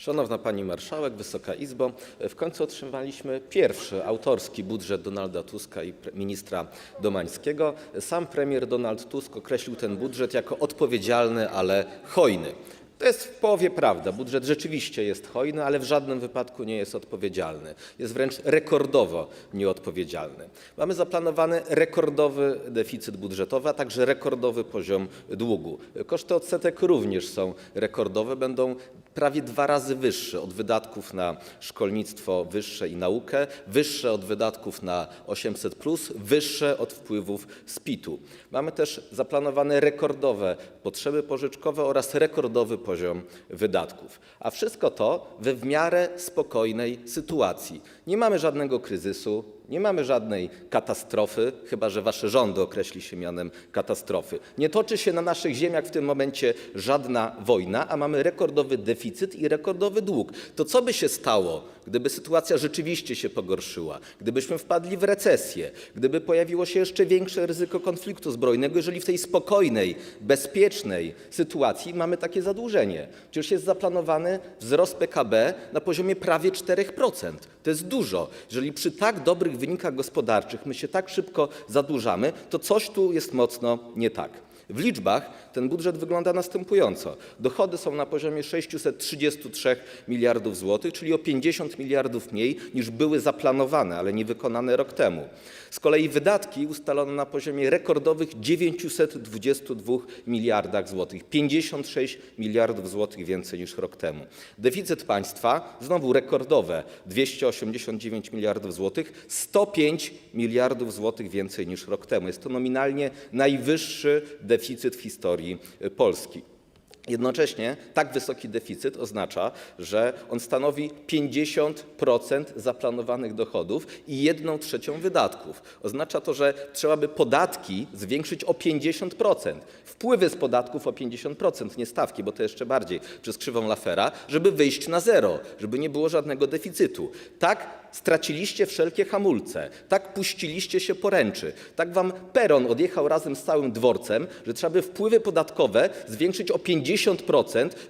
Szanowna Pani Marszałek, Wysoka Izbo, w końcu otrzymaliśmy pierwszy autorski budżet Donalda Tuska i ministra Domańskiego. Sam premier Donald Tusk określił ten budżet jako odpowiedzialny, ale hojny. To jest w połowie prawda. Budżet rzeczywiście jest hojny, ale w żadnym wypadku nie jest odpowiedzialny. Jest wręcz rekordowo nieodpowiedzialny. Mamy zaplanowany rekordowy deficyt budżetowy, a także rekordowy poziom długu. Koszty odsetek również są rekordowe, będą prawie dwa razy wyższe od wydatków na szkolnictwo wyższe i naukę, wyższe od wydatków na 800, wyższe od wpływów z PIT-u. Mamy też zaplanowane rekordowe potrzeby pożyczkowe oraz rekordowy poziom wydatków. A wszystko to we w miarę spokojnej sytuacji. Nie mamy żadnego kryzysu, nie mamy żadnej katastrofy, chyba że wasze rządy określi się mianem katastrofy. Nie toczy się na naszych ziemiach w tym momencie żadna wojna, a mamy rekordowy deficyt i rekordowy dług. To co by się stało, gdyby sytuacja rzeczywiście się pogorszyła, gdybyśmy wpadli w recesję, gdyby pojawiło się jeszcze większe ryzyko konfliktu zbrojnego, jeżeli w tej spokojnej, bezpiecznej sytuacji mamy takie zadłużenie? Przecież jest zaplanowany wzrost PKB na poziomie prawie 4%. To jest dużo. Jeżeli przy tak dobrych wynikach gospodarczych my się tak szybko zadłużamy, to coś tu jest mocno nie tak. W liczbach ten budżet wygląda następująco. Dochody są na poziomie 633 miliardów złotych, czyli o 50 miliardów mniej niż były zaplanowane, ale nie wykonane rok temu. Z kolei wydatki ustalono na poziomie rekordowych 922 miliardach złotych, 56 miliardów złotych więcej niż rok temu. Deficyt państwa znowu rekordowe 289 miliardów złotych, 105 miliardów złotych więcej niż rok temu. Jest to nominalnie najwyższy deficyt w historii Polski. Jednocześnie tak wysoki deficyt oznacza, że on stanowi 50% zaplanowanych dochodów i 1 trzecią wydatków. Oznacza to, że trzeba by podatki zwiększyć o 50%, wpływy z podatków o 50%, nie stawki, bo to jeszcze bardziej przez krzywą Lafera, żeby wyjść na zero, żeby nie było żadnego deficytu. Tak straciliście wszelkie hamulce, tak puściliście się poręczy, tak wam peron odjechał razem z całym dworcem, że trzeba by wpływy podatkowe zwiększyć o 50%,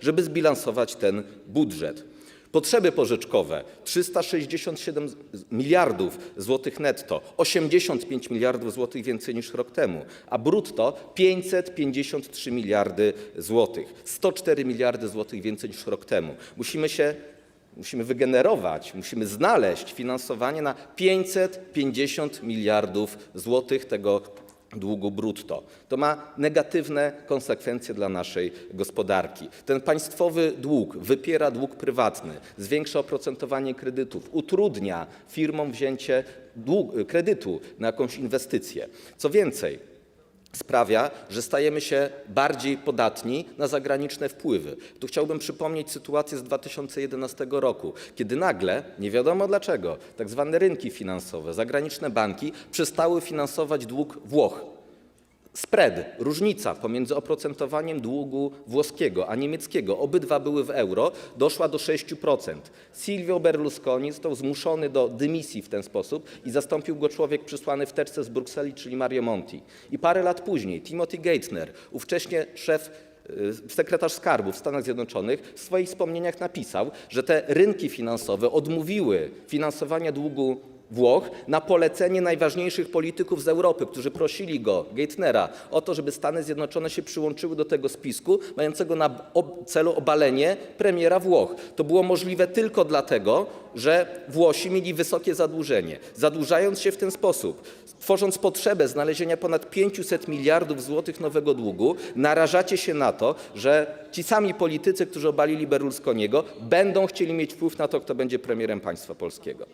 żeby zbilansować ten budżet. Potrzeby pożyczkowe 367 z- miliardów złotych netto, 85 miliardów złotych więcej niż rok temu, a brutto 553 miliardy złotych, 104 miliardy złotych więcej niż rok temu. Musimy się Musimy wygenerować, musimy znaleźć finansowanie na 550 miliardów złotych tego długu brutto. To ma negatywne konsekwencje dla naszej gospodarki. Ten państwowy dług wypiera dług prywatny, zwiększa oprocentowanie kredytów, utrudnia firmom wzięcie kredytu na jakąś inwestycję. Co więcej, sprawia, że stajemy się bardziej podatni na zagraniczne wpływy. Tu chciałbym przypomnieć sytuację z 2011 roku, kiedy nagle, nie wiadomo dlaczego, tak zwane rynki finansowe, zagraniczne banki przestały finansować dług Włoch. Spread, różnica pomiędzy oprocentowaniem długu włoskiego a niemieckiego, obydwa były w euro, doszła do 6%. Silvio Berlusconi został zmuszony do dymisji w ten sposób i zastąpił go człowiek przysłany w teczce z Brukseli, czyli Mario Monti. I parę lat później Timothy Geithner, ówcześnie szef y, sekretarz skarbu w Stanach Zjednoczonych w swoich wspomnieniach napisał, że te rynki finansowe odmówiły finansowania długu Włoch na polecenie najważniejszych polityków z Europy, którzy prosili go, Geithnera, o to, żeby Stany Zjednoczone się przyłączyły do tego spisku, mającego na celu obalenie premiera Włoch. To było możliwe tylko dlatego, że Włosi mieli wysokie zadłużenie. Zadłużając się w ten sposób, tworząc potrzebę znalezienia ponad 500 miliardów złotych nowego długu, narażacie się na to, że ci sami politycy, którzy obalili Berlusconiego, będą chcieli mieć wpływ na to, kto będzie premierem państwa polskiego.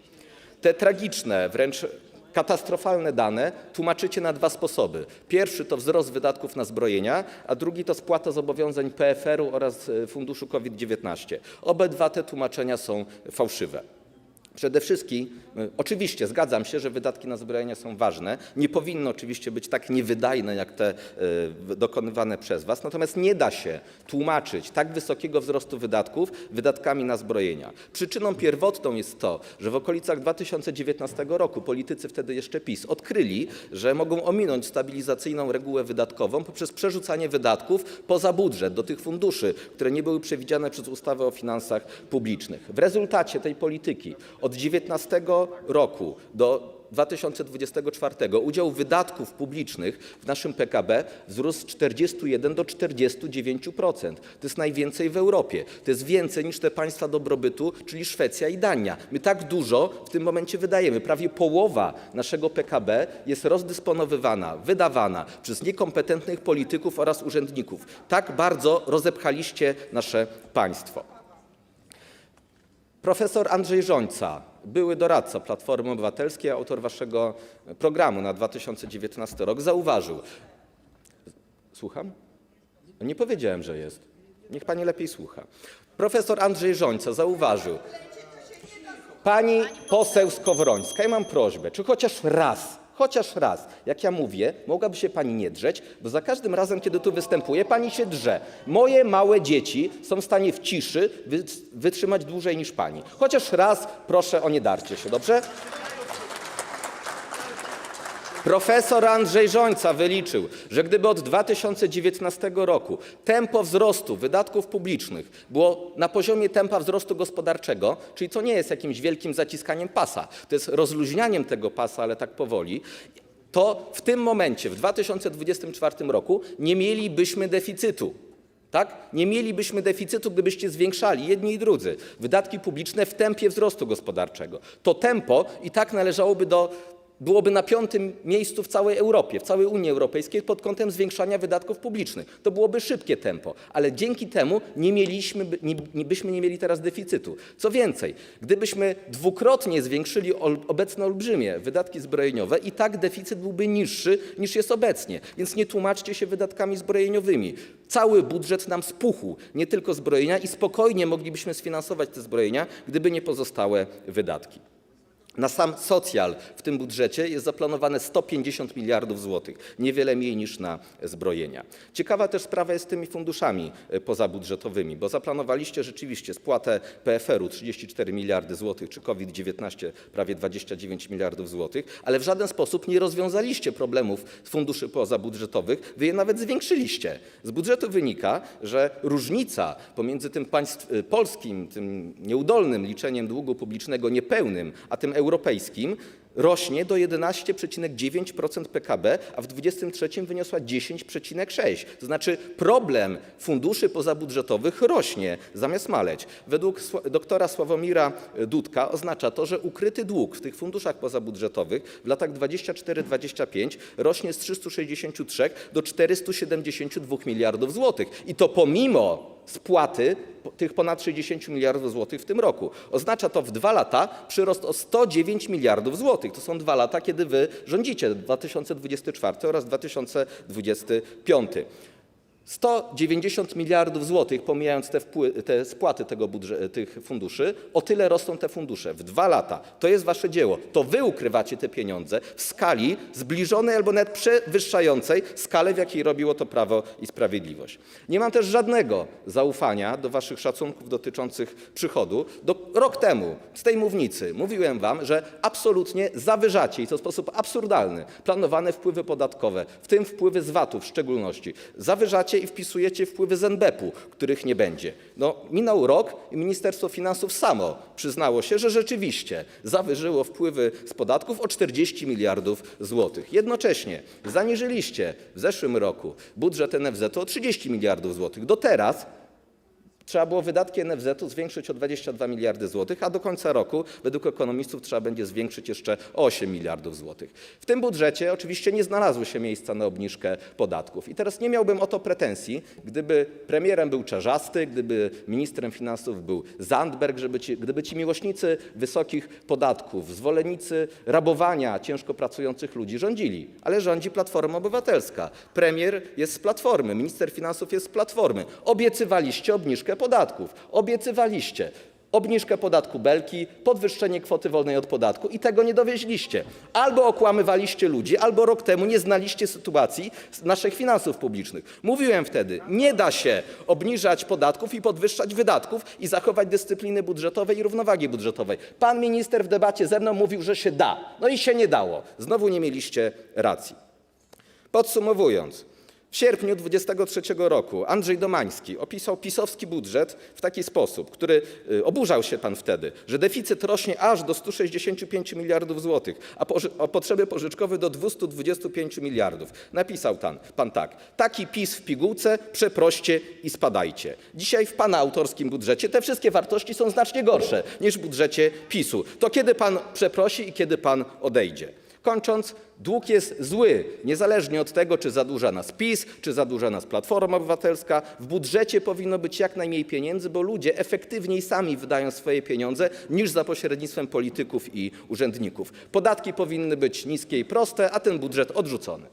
Te tragiczne, wręcz katastrofalne dane tłumaczycie na dwa sposoby. Pierwszy to wzrost wydatków na zbrojenia, a drugi to spłata zobowiązań PFR-u oraz e, funduszu COVID-19. Obydwa te tłumaczenia są fałszywe. Przede wszystkim, y, oczywiście zgadzam się, że wydatki na zbrojenia są ważne. Nie powinny oczywiście być tak niewydajne jak te y, dokonywane przez Was. Natomiast nie da się tłumaczyć tak wysokiego wzrostu wydatków wydatkami na zbrojenia. Przyczyną pierwotną jest to, że w okolicach 2019 roku politycy wtedy jeszcze PiS odkryli, że mogą ominąć stabilizacyjną regułę wydatkową poprzez przerzucanie wydatków poza budżet do tych funduszy, które nie były przewidziane przez ustawę o finansach publicznych. W rezultacie tej polityki od 2019 roku do 2024 udział wydatków publicznych w naszym PKB wzrósł z 41 do 49%. To jest najwięcej w Europie. To jest więcej niż te państwa dobrobytu, czyli Szwecja i Dania. My tak dużo w tym momencie wydajemy. Prawie połowa naszego PKB jest rozdysponowywana, wydawana przez niekompetentnych polityków oraz urzędników. Tak bardzo rozepchaliście nasze państwo. Profesor Andrzej Żońca, były doradca Platformy Obywatelskiej, autor waszego programu na 2019 rok, zauważył. Słucham? Nie powiedziałem, że jest. Niech pani lepiej słucha. Profesor Andrzej Żońca zauważył. Pani poseł Skowrońska, ja mam prośbę, czy chociaż raz, chociaż raz, jak ja mówię, mogłaby się pani nie drzeć, bo za każdym razem, kiedy tu występuję, pani się drze. Moje małe dzieci są w stanie w ciszy wy- wytrzymać dłużej niż pani. Chociaż raz proszę o nie darcie się, dobrze? Profesor Andrzej Żońca wyliczył, że gdyby od 2019 roku tempo wzrostu wydatków publicznych było na poziomie tempa wzrostu gospodarczego, czyli to nie jest jakimś wielkim zaciskaniem pasa, to jest rozluźnianiem tego pasa, ale tak powoli, to w tym momencie, w 2024 roku, nie mielibyśmy deficytu. Tak? Nie mielibyśmy deficytu, gdybyście zwiększali jedni i drudzy wydatki publiczne w tempie wzrostu gospodarczego. To tempo i tak należałoby do, byłoby na piątym miejscu w całej Europie, w całej Unii Europejskiej pod kątem zwiększania wydatków publicznych. To byłoby szybkie tempo, ale dzięki temu byśmy nie mieli teraz deficytu. Co więcej, gdybyśmy dwukrotnie zwiększyli obecne olbrzymie wydatki zbrojeniowe, i tak deficyt byłby niższy niż jest obecnie. Więc nie tłumaczcie się wydatkami zbrojeniowymi. Cały budżet nam spuchł, nie tylko zbrojenia, i spokojnie moglibyśmy sfinansować te zbrojenia, gdyby nie pozostałe wydatki. Na sam socjal w tym budżecie jest zaplanowane 150 miliardów złotych, niewiele mniej niż na zbrojenia. Ciekawa też sprawa jest z tymi funduszami e, pozabudżetowymi, bo zaplanowaliście rzeczywiście spłatę PFR-u 34 miliardy złotych, czy COVID-19 prawie 29 miliardów złotych, ale w żaden sposób nie rozwiązaliście problemów z funduszy pozabudżetowych, wy je nawet zwiększyliście. Z budżetu wynika, że różnica pomiędzy tym państw, y, polskim, tym nieudolnym liczeniem długu publicznego niepełnym, a tym europejskim rośnie do 11,9% PKB, a w 2023 wyniosła 10,6%. To znaczy problem funduszy pozabudżetowych rośnie zamiast maleć. Według doktora Sławomira Dudka oznacza to, że ukryty dług w tych funduszach pozabudżetowych w latach 24-25 rośnie z 363 do 472 miliardów złotych. I to pomimo spłaty tych ponad 60 miliardów złotych w tym roku. Oznacza to w dwa lata przyrost o 109 miliardów złotych. To są dwa lata, kiedy wy rządzicie, 2024 oraz 2025. 190 miliardów złotych, pomijając te, spłaty tych funduszy, o tyle rosną te fundusze w dwa lata. To jest wasze dzieło. To wy ukrywacie te pieniądze w skali zbliżonej albo nawet przewyższającej skalę, w jakiej robiło to Prawo i Sprawiedliwość. Nie mam też żadnego zaufania do waszych szacunków dotyczących przychodu. Rok temu z tej mównicy mówiłem wam, że absolutnie zawyżacie i to w sposób absurdalny planowane wpływy podatkowe, w tym wpływy z VAT-u w szczególności. Zawyżacie i wpisujecie wpływy z NBP-u, których nie będzie. No, minął rok i Ministerstwo Finansów samo przyznało się, że rzeczywiście zawyżyło wpływy z podatków o 40 miliardów złotych. Jednocześnie zaniżyliście w zeszłym roku budżet NFZ o 30 miliardów złotych. Do teraz Trzeba było wydatki NFZ-u zwiększyć o 22 miliardy złotych, a do końca roku według ekonomistów trzeba będzie zwiększyć jeszcze o 8 miliardów złotych. W tym budżecie oczywiście nie znalazły się miejsca na obniżkę podatków. I teraz nie miałbym o to pretensji, gdyby premierem był Czarzasty, gdyby ministrem finansów był Zandberg, gdyby ci miłośnicy wysokich podatków, zwolennicy rabowania ciężko pracujących ludzi rządzili. Ale rządzi Platforma Obywatelska. Premier jest z Platformy, minister finansów jest z Platformy. Obiecywaliście obniżkę podatków. Obiecywaliście. obniżkę podatku Belki, podwyższenie kwoty wolnej od podatku i tego nie dowieźliście. Albo okłamywaliście ludzi, albo rok temu nie znaliście sytuacji naszych finansów publicznych. Mówiłem wtedy, nie da się obniżać podatków i podwyższać wydatków i zachować dyscypliny budżetowej i równowagi budżetowej. Pan minister w debacie ze mną mówił, że się da. No i się nie dało. Znowu nie mieliście racji. Podsumowując, w sierpniu 23 roku Andrzej Domański opisał pisowski budżet w taki sposób, który y, oburzał się pan wtedy, że deficyt rośnie aż do 165 miliardów złotych, a, potrzeby pożyczkowe do 225 miliardów. Napisał pan tak, taki PiS w pigułce, przeproście i spadajcie. Dzisiaj w pana autorskim budżecie te wszystkie wartości są znacznie gorsze niż w budżecie PiSu. To kiedy pan przeprosi i kiedy pan odejdzie? Kończąc, dług jest zły, niezależnie od tego, czy zadłuża nas PiS, czy zadłuża nas Platforma Obywatelska. W budżecie powinno być jak najmniej pieniędzy, bo ludzie efektywniej sami wydają swoje pieniądze niż za pośrednictwem polityków i urzędników. Podatki powinny być niskie i proste, a ten budżet odrzucony.